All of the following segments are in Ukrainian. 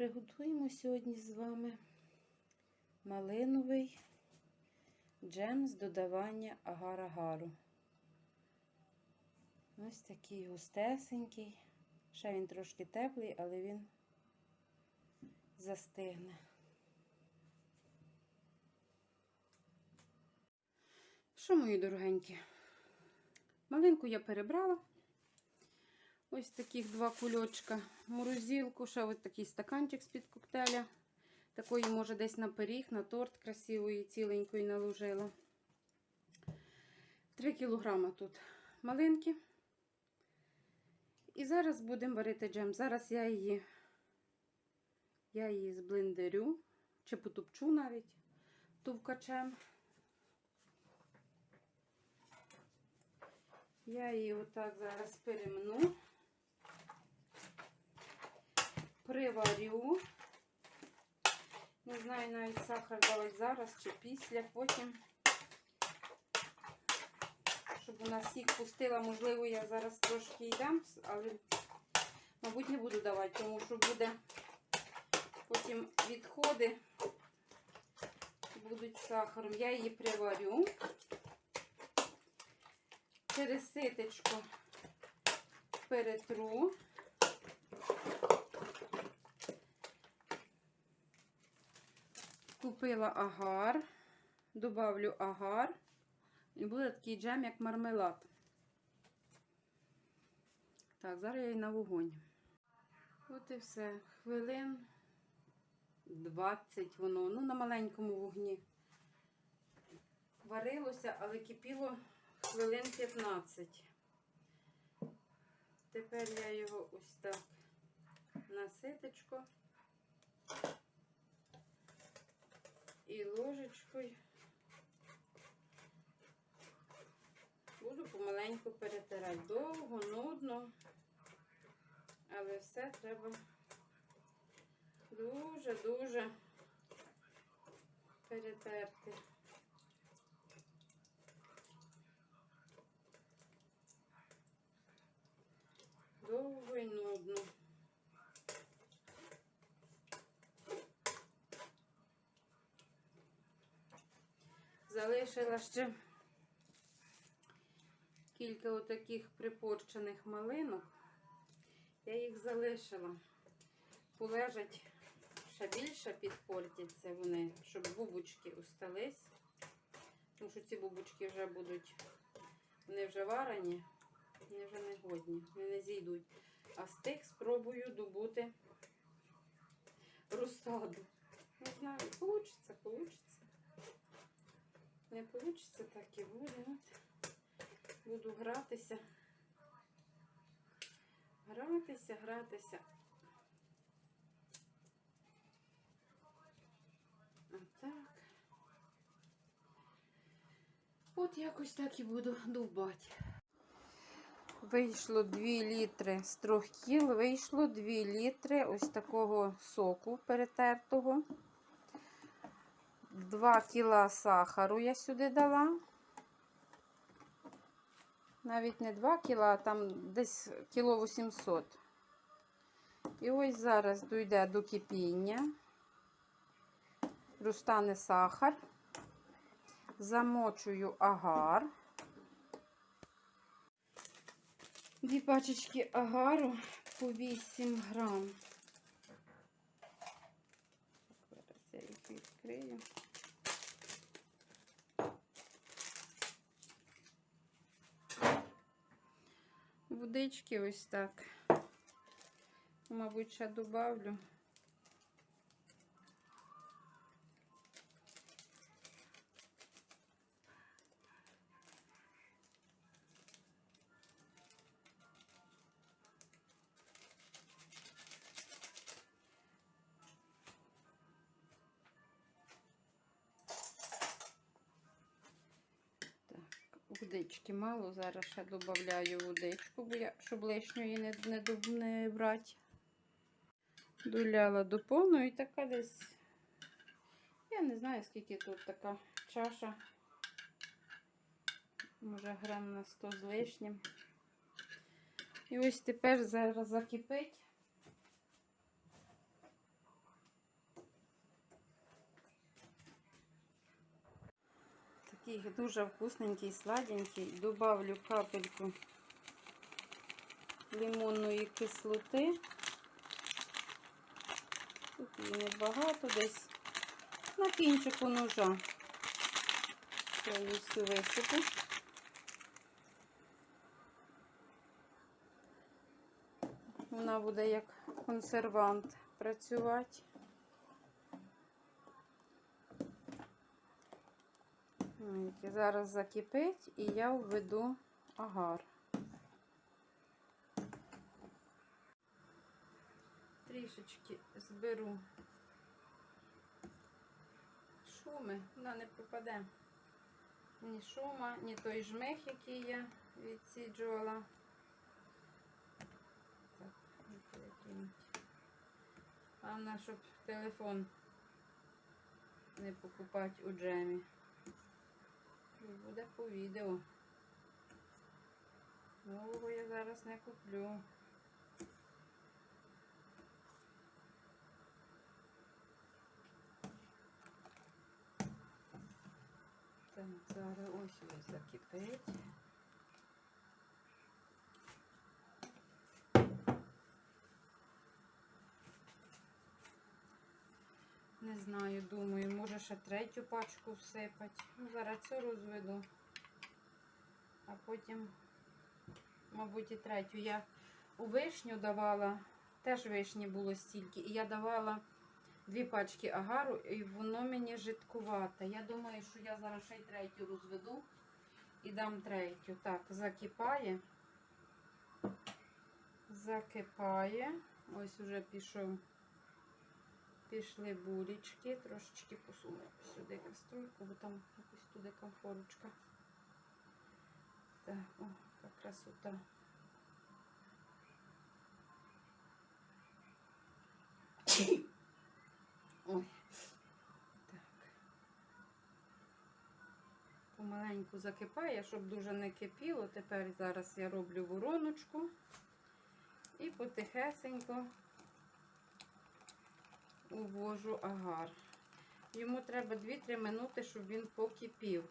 Приготуємо сьогодні з вами малиновий джем з додавання агар-агару. Ось такий густесенький. Ще він трошки теплий, але він застигне. Що, мої дорогенькі? Малинку я перебрала. Ось таких два кульочка. Морозилку, ще ось такий стаканчик з-під коктейля. Такої, може, десь на пиріг, на торт красивої, ціленької наложила. 3 кілограма тут малинки. І зараз будемо варити джем. Зараз я її, я її зблендерю, чи потупчу навіть товкачем. Я її отак зараз перемну, приварю. Не знаю навіть сахар давати зараз чи після, потім, щоб вона сік пустила, можливо, я зараз трошки йдам, але, мабуть, не буду давати, тому що буде потім відходи будуть сахаром. Я її приварю. Через ситечко перетру. Купила агар, добавлю агар, і буде такий джем, як мармелад. Так, зараз я її на вогонь. От і все. Хвилин 20 воно, ну, на маленькому вогні. Варилося, але кипіло хвилин 15. Тепер я його ось так на ситочко і ложечкою буду помаленьку перетирати. Довго, нудно, але все треба дуже-дуже перетерти. довго і нудно. Залишила ще кілька отаких припорчених малинок. Я їх залишила. Полежать ще більше підпортяться вони, щоб бубочки устались. Тому що ці бубочки вже будуть, вони вже варені. Вони вже не годні, вони не зійдуть. А з тих спробую добути розсаду. Не знаю, вийде, вийде. Не вийде, так і буде. Буду гратися. Гратися, гратися. Отак. От якось так і буду довбати. Вийшло 2 літри з 3 кіл, вийшло 2 літри ось такого соку перетертого. 2 кіла сахару я сюди дала. Навіть не 2 кіла, а там десь кіло 800. І ось зараз дійде до кипіння, розтане сахар, замочую агар. Дві пачечки агару по 8 грам. Зараз я їх відкрию. Водички ось так. Мабуть, ще добавлю. Водички мало, зараз ще додаю водичку, щоб лишньої не не, не брати. Доляла до повної і така десь, я не знаю, скільки тут така чаша. Може грам на 100 з лишнім. І ось тепер зараз закипить. Такий дуже вкусненький, сладенький. Добавлю капельку лимонної кислоти. Тут її небагато, десь на кінчику ножа. Я її всю висипу. Вона буде як консервант працювати. Ой, Зараз закипить і я введу агар. Трішечки зберу шуми, вона не пропаде. Ні шума, ні той жмих, який я відсіджувала. Так. Головне, щоб телефон не покупати у джемі. Буде по відео. Нового я зараз не куплю. Так, зараз ось ось закипить. Знаю, думаю, може ще третю пачку всипати. Ну, зараз цю розведу. А потім, мабуть, і третю. Я у вишню давала, теж вишні було стільки. І я давала дві пачки агару, і воно мені жидкувате. Я думаю, що я зараз ще й третю розведу і дам третю. Так, закипає. Закипає. Ось уже пішов. Пішли булічки, трошечки посуну сюди каструльку, бо там якось туди комфорочка. Так, о, яка красота. Ой, так. Помаленьку закипає, щоб дуже не кипіло. Тепер зараз я роблю вороночку і потихесенько увожу агар. Йому треба 2-3 минути, щоб він покипів.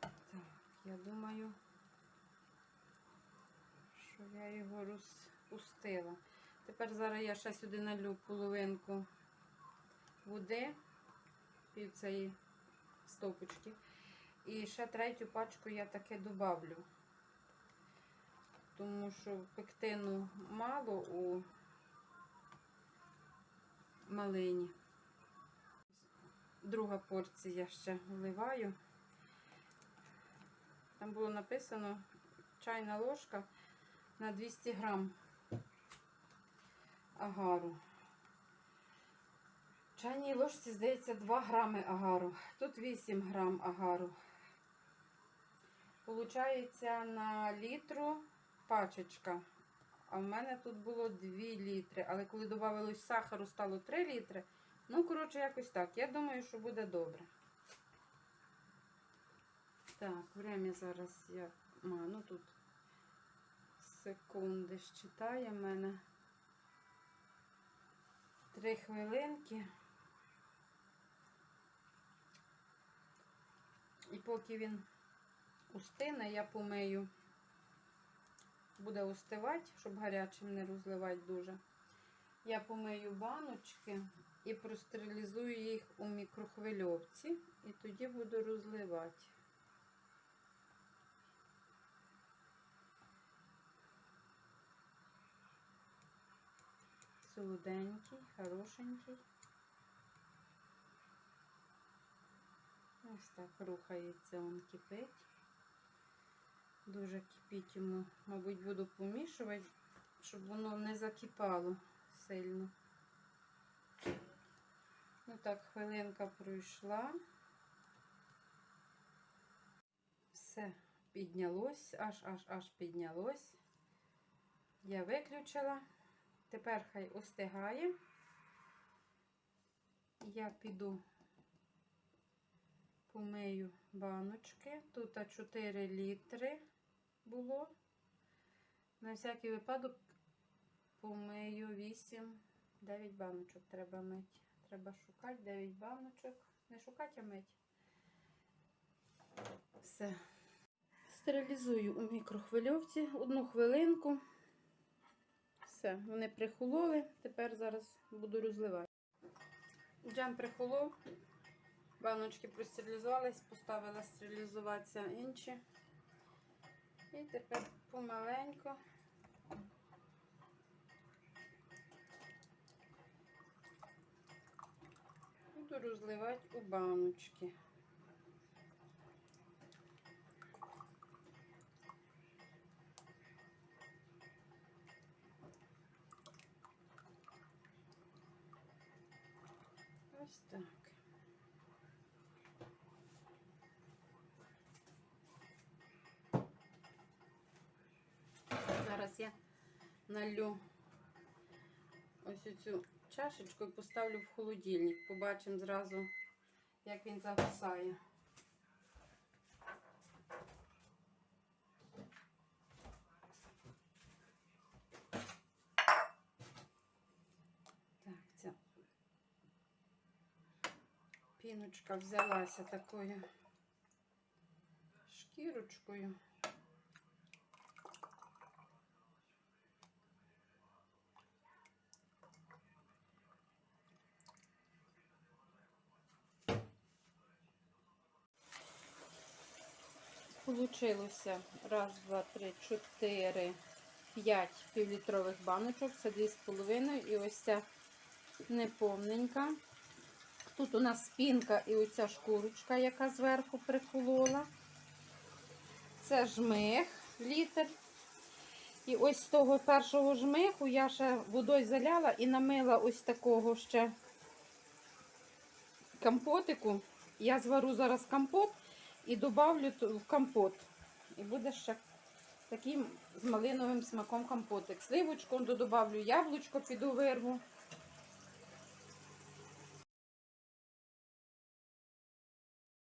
Так, я думаю, що я його розпустила. Тепер зараз я ще сюди налю половинку води, пів цієї стопочки. І ще третю пачку я таки добавлю. Тому що пектину мало у малині. Друга порція ще вливаю. Там було написано чайна ложка на 200 грам агару. В чайній ложці, здається, 2 грами агару. Тут 8 грам агару. Получається на літру пачечка. А в мене тут було 2 літри. Але коли додавалось сахару, стало 3 літри. Ну, коротше, якось так. Я думаю, що буде добре. Так, время зараз я. А, ну тут секунди считає в мене. Три хвилинки. І поки він устине, я помию, буде устивати, щоб гарячим не розливати дуже. Я помию баночки і простерилізую їх у мікрохвильовці, і тоді буду розливати. Солоденький, хорошенький. Ось так рухається, він кипить. Дуже кипить йому, мабуть, буду помішувати, щоб воно не закипало сильно. Ну так, хвилинка пройшла. Все, піднялось, аж аж аж піднялось. Я виключила. Тепер хай остигає. Я піду помию баночки. Тут 4 літри було. На всякий випадок помию 8, 9 баночок треба мити. Треба шукати 9 баночок. Не шукати, а мити. Все. Стерилізую у мікрохвильовці одну хвилинку. Все, вони прихололи. Тепер зараз буду розливати. Джем прихолов. Баночки простерилізувались, поставила стерилізуватися інші. І тепер помаленько. Буду розливати у баночки. Ось так. Я налю ось цю чашечку і поставлю в холодильник. Побачимо зразу, як він ця піночка взялася такою шкірочкою. Получилося раз, два, три, чотири, п'ять півлітрових баночок. Це дві з половиною. І ось ця неповненька. Тут у нас спінка і оця шкурочка, яка зверху приколола. Це жмих літр. І ось з того першого жмиху я ще водою заляла і намила ось такого ще компотику. Я звару зараз компот і добавлю в компот. І буде ще таким з малиновим смаком компотик. Сливочку добавлю, яблучко піду вирву.